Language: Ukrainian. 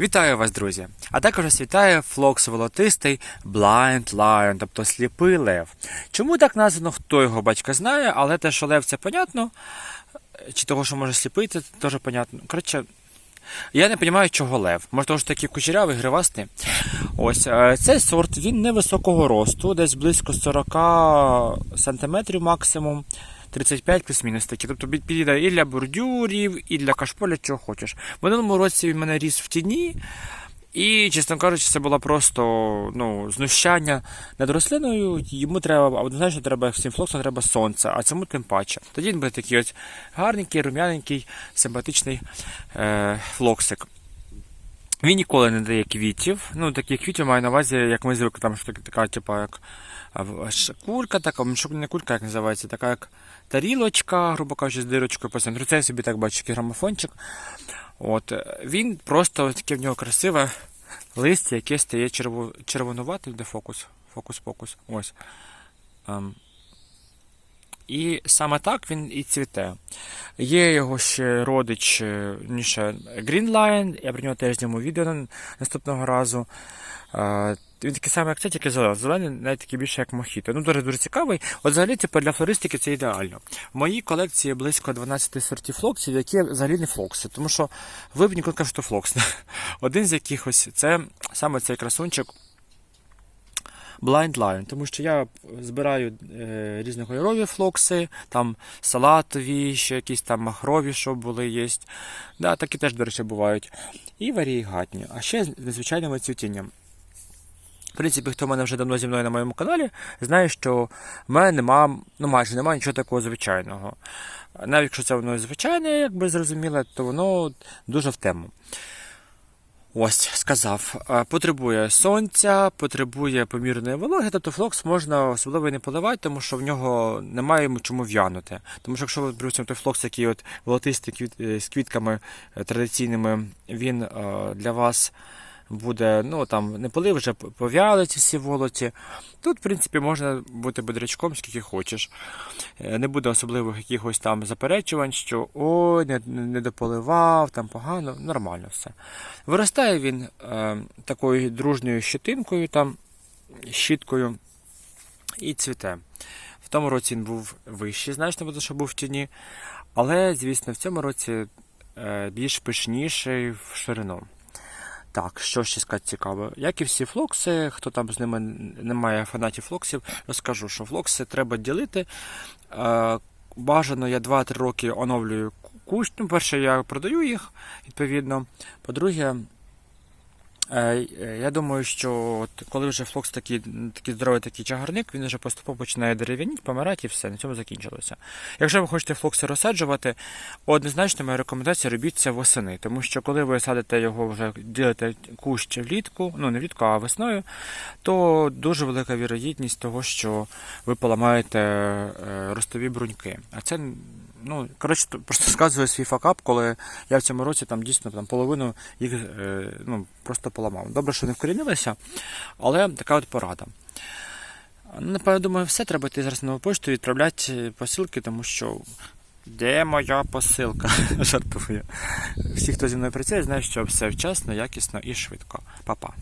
Вітаю вас, друзі! А також вас флокс волотистий Blind Lion, тобто сліпий лев. Чому так названо, хто його батька знає, але те, що лев це понятно, чи того, що може сліпити, це теж понятно. Коротше, я не розумію, чого лев. Може, тому що такий кучерявий, гривастий. Ось е, цей сорт він невисокого росту, десь близько 40 сантиметрів максимум. 35 плюс-мінус такі. Тобто під- підійде і для бордюрів, і для кашполя, чого хочеш. В минулому році він мене ріс в тіні, і, чесно кажучи, це було просто ну, знущання над рослиною. Йому треба, однозначно, треба всім флоксам треба сонце, а цьому тим паче. Тоді він буде такий ось гарненький, рум'яненький, симпатичний е, флоксик. Він ніколи не дає квітів. Ну, такі квітів маю на увазі, як ми звикли, там що така, типу, як курка, така, не курка, як називається, така як тарілочка, грубо кажучи, з дирочкою по центру. Це я собі так бачу, такий грамофончик. От, е, він просто таке в нього красиве листя, яке стає черво, червонуватим, де фокус. Фокус-покус. Ось. І саме так він і цвіте. Є його ще родич, ніше Green Lion, я про нього теж зніму відео наступного разу. Е, Він такий самий, як це, тільки зелений. Зелений навіть такий більше як мохіто. Ну, дуже дуже цікавий. От взагалі типу, для флористики це ідеально. В моїй колекції близько 12 сортів флоксів, які взагалі не флокси. Тому що ви б ніколи кажете, що флокс. Один з якихось це саме цей красунчик. Blind Lion, тому що я збираю е, різнокольорові флокси, там салатові, ще якісь там махрові, що були є. Да, такі теж, до речі, бувають. І варієгатні, а ще з незвичайним цвітінням. В принципі, хто в мене вже давно зі мною на моєму каналі, знає, що в мене нема, ну майже немає нічого такого звичайного. Навіть якщо це воно звичайне, якби зрозуміло, то воно дуже в тему. Ось, сказав, потребує сонця, потребує помірної вологи, тобто флокс можна особливо не поливати, тому що в нього немає чому в'янути. Тому що якщо припустимо, той флокс, який от волотистий е, з квітками е, традиційними, він е, для вас буде, ну там не полив, вже пов'яли ці всі волоті. Тут, в принципі, можна бути бодрячком, скільки хочеш. Е, Не буде особливих якихось там заперечувань, що ой, не, не дополивав, там погано, нормально все. Виростає він е, такою дружньою щетинкою, там, щіткою і цвіте. В тому році він був вищий, значно, тому що був в тіні. Але, звісно, в цьому році е, більш пишніший в ширину. Так, що ще сказати цікаво. Як і всі флокси, хто там з ними немає фанатів флоксів, розкажу, що флокси треба ділити. Е, Бажано я 2-3 роки оновлюю кущ. Ну, перше, я продаю їх, відповідно. По-друге, я думаю, що от коли вже флокс такий, такий здоровий такий чагарник, він вже поступово починає дерев'яніти, помирати і все, на цьому закінчилося. Якщо ви хочете флокси розсаджувати, однозначно моя рекомендація робіть це восени, тому що коли ви садите його вже ділите кущ влітку, ну не влітку, а весною, то дуже велика вірогідність того, що ви поламаєте е, ростові бруньки. А це, ну, коротше, просто сказую свій факап, коли я в цьому році там дійсно там половину їх е, ну, просто поламав. Добре, що не вкорінилися, але така от порада. Напевно, думаю, все треба йти зараз на нову пошту і відправляти посилки, тому що де моя посилка? Жартую. Всі, хто зі мною працює, знають, що все вчасно, якісно і швидко. Па-па.